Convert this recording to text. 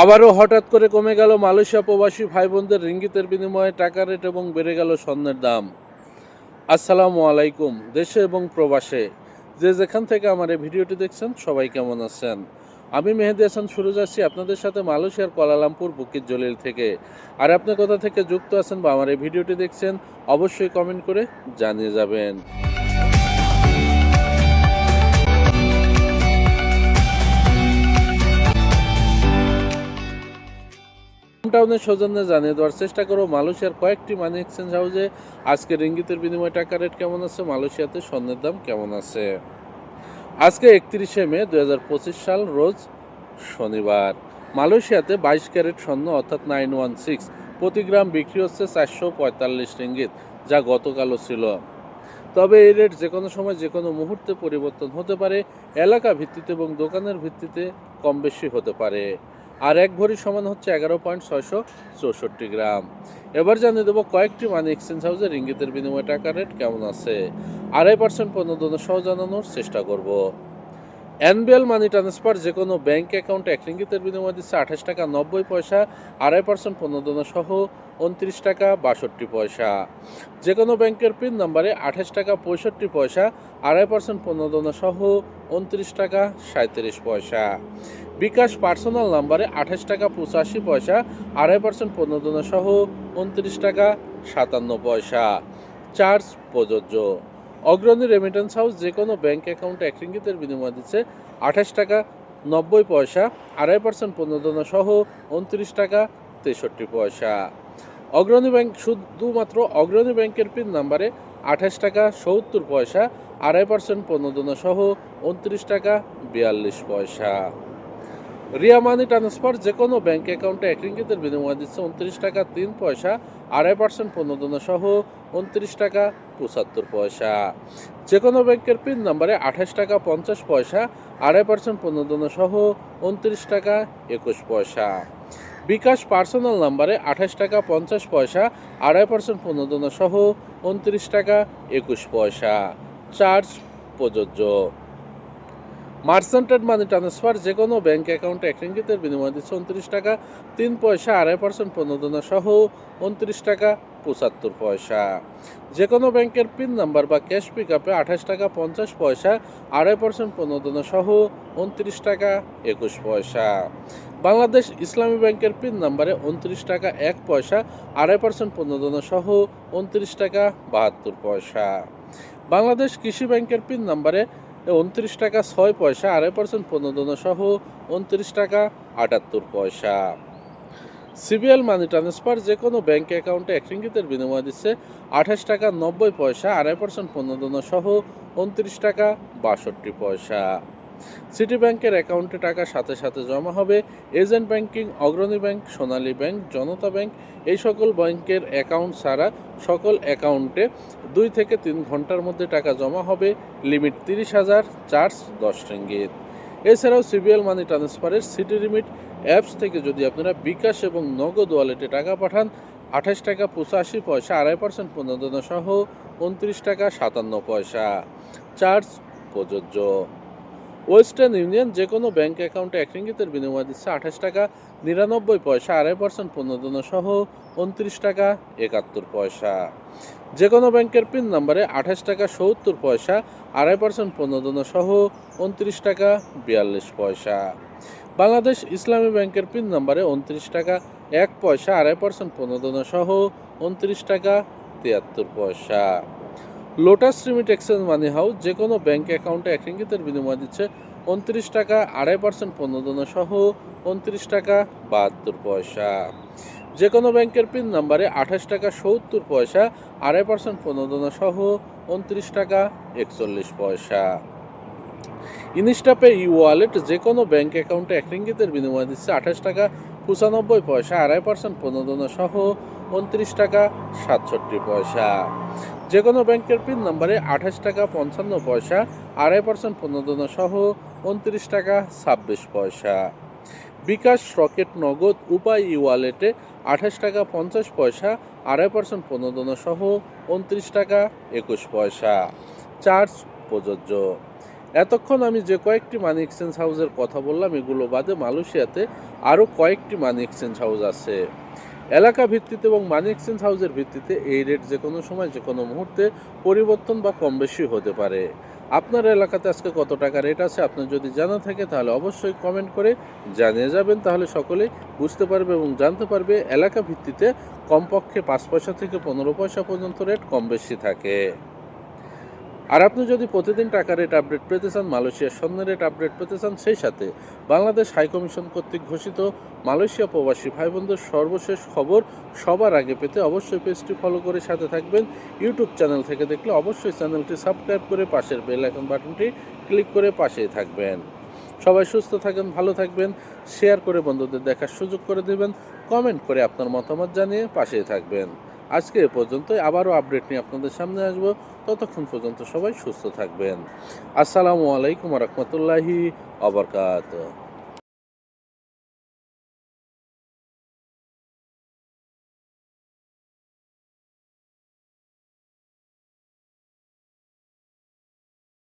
আবারও হঠাৎ করে কমে গেল মালয়েশিয়া প্রবাসী ভাই বোনদের রিঙ্গিতের বিনিময়ে টাকা রেট এবং বেড়ে গেল স্বর্ণের দাম। আসসালামু আলাইকুম, দেশে এবং প্রবাসে। যে যেখান থেকে আমার এই ভিডিওটি দেখছেন, সবাই কেমন আছেন? আমি মেহেদি হাসান সুরজ আছি আপনাদের সাথে মালয়েশিয়ার কোয়ালালামপুর, বুকির জলিল থেকে। আর আপনি কোথা থেকে যুক্ত আছেন বা আমার এই ভিডিওটি দেখছেন, অবশ্যই কমেন্ট করে জানিয়ে যাবেন। টাউনের সৌজন্যে জানিয়ে দেওয়ার চেষ্টা করো মালয়েশিয়ার কয়েকটি মানি এক্সচেঞ্জ হাউসে আজকে রিঙ্গিতের বিনিময়ে টাকা রেট কেমন আছে? মালয়েশিয়াতে স্বর্ণের দাম কেমন আছে? আজকে একত্রিশে মে দু হাজার পঁচিশ সাল, রোজ শনিবার। মালয়েশিয়াতে বাইশ ক্যারেট স্বর্ণ অর্থাৎ নাইন ওয়ান সিক্স প্রতি গ্রাম বিক্রি হচ্ছে চারশো পঁয়তাল্লিশ রিঙ্গিত, যা গতকালও ছিল। তবে এই রেট যে কোনো সময় যে কোনো মুহূর্তে পরিবর্তন হতে পারে। এলাকা ভিত্তিতে এবং দোকানের ভিত্তিতে কম বেশি হতে পারে। আর এক ভরি সমান হচ্ছে এগারো পয়েন্ট ছয়শো চৌষট্টি গ্রাম। এবার জানিয়ে দেবো কয়েকটি মানি এক্সচেঞ্জ হাউসের রিঙ্গিতের বিনিময়ে টাকা রেট কেমন আছে। আড়াই পার্সেন্ট পণ্য সহ জানানোর চেষ্টা করব। এনবিএল মানি ট্রান্সফার যে কোনো ব্যাংক অ্যাকাউন্টে, এক রিঙ্গিতের বিনিময়ে দিচ্ছে আঠাশ টাকা নব্বই পয়সা, আড়াই পার্সেন্ট পণ্য সহ উনত্রিশ টাকা বাষট্টি পয়সা। যে কোনো ব্যাংকের পিন নাম্বারে আঠাশ টাকা পঁয়ষট্টি পয়সা, আড়াই পার্সেন্ট পণ্য সহ উনত্রিশ টাকা সাঁত্রিশ পয়সা। বিকাশ পার্সোনাল নাম্বারে আঠাশ টাকা পঁচাশি পয়সা, আড়াই পার্সেন্ট পণ্য সহ উনত্রিশ টাকা সাতান্ন পয়সা। চার্জ প্রযোজ্য। অগ্রণী রেমিটেন্স হাউস যে কোনো ব্যাংক অ্যাকাউন্টে এক রিঙ্গিতের বিনিময় দিচ্ছে আঠাশ টাকা নব্বই পয়সা, আড়াই পার্সেন্ট পণ্য সহ উনত্রিশ টাকা তেষট্টি পয়সা। অগ্রণী ব্যাংক শুধুমাত্র অগ্রণী ব্যাংকের পিন নাম্বারে আঠাশ টাকা সত্তর পয়সা, আড়াই পার্সেন্ট পণ্য সহ উনত্রিশ টাকা বিয়াল্লিশ পয়সা। রিয়া মানি ট্রান্সফার যে কোনো ব্যাংক অ্যাকাউন্টে এক রিঙ্গিতের বিনিময় দিচ্ছে উনত্রিশ টাকা, তিন পয়সা, আড়াই পার্সেন্ট পণ্য সহ উনত্রিশ টাকা, পঁচাত্তর পয়সা। যে কোনো ব্যাংকের পিন নাম্বারে আঠাশ টাকা, পঞ্চাশ পয়সা, আড়াই পার্সেন্ট পণ্য সহ উনত্রিশ টাকা, একুশ পয়সা। বিকাশ পার্সোনাল নাম্বারে আঠাশ টাকা, পঞ্চাশ পয়সা, আড়াই পার্সেন্ট পণ্য সহ উনত্রিশ টাকা, একুশ পয়সা। চার্জ প্রযোজ্য। মার্সেন্টেড মানি ট্রান্সফার যে কোনো ব্যাংক অ্যাকাউন্টে এক রিঙ্গিতের বিনিময় দিচ্ছে উনত্রিশ টাকা, তিন পয়সা আড়াই পার্সেন্ট প্রণোদনা সহ উনত্রিশ টাকা পঁচাত্তর পয়সা। যে কোনো ব্যাংকের পিন নাম্বার বা ক্যাশ পিক আপে আঠাশ টাকা পঞ্চাশ পয়সা, আড়াই পার্সেন্ট প্রণোদনা সহ উনত্রিশ টাকা একুশ পয়সা। বাংলাদেশ ইসলামী ব্যাংকের পিন নাম্বারে উনত্রিশ টাকা এক পয়সা, আড়াই পার্সেন্ট প্রণোদনা সহ উনত্রিশ টাকা বাহাত্তর পয়সা। বাংলাদেশ কৃষি ব্যাংকের পিন নাম্বারে উনত্রিশ টাকা ছয় পয়সা, আড়াই পার্সেন্ট প্রণোদনা সহ উনত্রিশ টাকা আটাত্তর পয়সা। সিবিএল মানি ট্রান্সফার যে কোনো ব্যাঙ্ক অ্যাকাউন্টে এক রিঙ্গিতের বিনিময় দিচ্ছে আঠাশ টাকা নব্বই পয়সা, আড়াই পার্সেন্ট প্রণোদনা সহ উনত্রিশ টাকা বাষট্টি পয়সা। সিটি ব্যাংকের অ্যাকাউন্টে টাকা সাথে সাথে জমা হবে agent banking, Agrani bank, Sonali bank, Janata bank. এই সকল ব্যাংকের অ্যাকাউন্ট ছাড়া সকল অ্যাকাউন্টে দুই থেকে তিন ঘণ্টার মধ্যে টাকা জমা হবে। লিমিট তিরিশ হাজার, চার্জ দশ রিঙ্গিত। এছাড়াও সিবিএল মানি ট্রান্সফারের সিটি লিমিট অ্যাপস থেকে যদি আপনারা বিকাশ এবং নগদ ওয়ালেটে টাকা পাঠান, আঠাশ টাকা পঁচাশি পয়সা, আড়াই পার্সেন্ট প্রণোদনা সহ উনত্রিশ টাকা সাতান্ন পয়সা। চার্জ প্রযোজ্য। ওয়েস্টার্ন ইউনিয়ন যে কোনো ব্যাংক অ্যাকাউন্টে এক রিঙ্গিতের বিনিময় দিচ্ছে আঠাশ টাকা, নিরানব্বই পয়সা, আড়াই পার্সেন্ট প্রণোদনা সহ উনত্রিশ টাকা, একাত্তর পয়সা। যে কোনো ব্যাংকের পিন নাম্বারে আঠাশ টাকা, সত্তর পয়সা, আড়াই পার্সেন্ট প্রণোদনা সহ উনত্রিশ টাকা, বিয়াল্লিশ পয়সা। বাংলাদেশ ইসলামী ব্যাংকের পিন নাম্বারে উনত্রিশ টাকা, এক পয়সা, আড়াই পার্সেন্ট প্রণোদনা সহ উনত্রিশ টাকা, তিয়াত্তর পয়সা। Lotus Remit Exchange money house যে কোনো ব্যাঙ্ক অ্যাকাউন্টে এক রিঙ্গিতের বিনিময় দিচ্ছে উনত্রিশ টাকা, আড়াই পার্সেন্ট প্রণোদনা সহ উনত্রিশ টাকা বাহাত্তর পয়সা। যে কোনো ব্যাংকের পিন নাম্বারে আঠাশ টাকা, সত্তর পয়সা, আড়াই পার্সেন্ট প্রণোদনা সহ উনত্রিশ টাকা, একচল্লিশ পয়সা। ইনস্টাপে ই ওয়ালেট যে কোনো ব্যাংক অ্যাকাউন্টে এক রিঙ্গিতের বিনিময় দিচ্ছে আঠাশ টাকা, পঁচানব্বই পয়সা, আড়াই পার্সেন্ট প্রণোদনা সহ উনত্রিশ টাকা, সাতষট্টি পয়সা। যে কোনো ব্যাংকের পিন নাম্বারে আঠাশ টাকা পঞ্চান্ন পয়সা, আড়াই পার্সেন্ট প্রণোদনা সহ উনত্রিশ টাকা ছাব্বিশ পয়সা। বিকাশ রকেট নগদ উপায় ই ওয়ালেটে আঠাশ টাকা পঞ্চাশ পয়সা, আড়াই পার্সেন্ট প্রণোদনা সহ উনত্রিশ টাকা একুশ পয়সা। চার্জ প্রযোজ্য। এতক্ষণ আমি যে কয়েকটি মানি এক্সচেঞ্জ হাউসের কথা বললাম, এগুলো বাদে মালয়েশিয়াতে আরও কয়েকটি মানি এক্সচেঞ্জ হাউস আছে। এলাকা ভিত্তিতে এবং মানি এক্সচেঞ্জ হাউসের ভিত্তিতে এই রেট যে কোনো সময়, যে কোনো মুহূর্তে পরিবর্তন বা কম বেশি হতে পারে। আপনার এলাকাতে আজকে কত টাকা রেট আছে, আপনার যদি জানা থাকে তাহলে অবশ্যই কমেন্ট করে জানিয়ে যাবেন। তাহলে সকলেই বুঝতে পারবে এবং জানতে পারবে এলাকা ভিত্তিতে কমপক্ষে পাঁচ পয়সা থেকে পনেরো পয়সা পর্যন্ত রেট কম বেশি থাকে। আর আপনি যদি প্রতিদিন টাকা রেট আপডেট পেতে চান, মালয়েশিয়ার স্বর্ণ রেট আপডেট পেতে চান, সেই সাথে বাংলাদেশ হাইকমিশন কর্তৃক ঘোষিত মালয়েশিয়া প্রবাসী ভাই বোনদের সর্বশেষ খবর সবার আগে পেতে অবশ্যই পেজটি ফলো করে সাথে থাকবেন। ইউটিউব চ্যানেল থেকে দেখলে অবশ্যই চ্যানেলটি সাবস্ক্রাইব করে পাশের বেল আইকন বাটনটি ক্লিক করে পাশেই থাকবেন। সবাই সুস্থ থাকেন, ভালো থাকবেন শেয়ার করে বন্ধুদের দেখার সুযোগ করে দেবেন কমেন্ট করে আপনার মতামত জানিয়ে পাশেই থাকবেন। আজকে এ পর্যন্তই। আবারও আপডেট নিয়ে আপনাদের সামনে আসব। ততক্ষণ পর্যন্ত সবাই সুস্থ থাকবেন। আসসালামু আলাইকুম রহমতুল্লাহি আবরকাত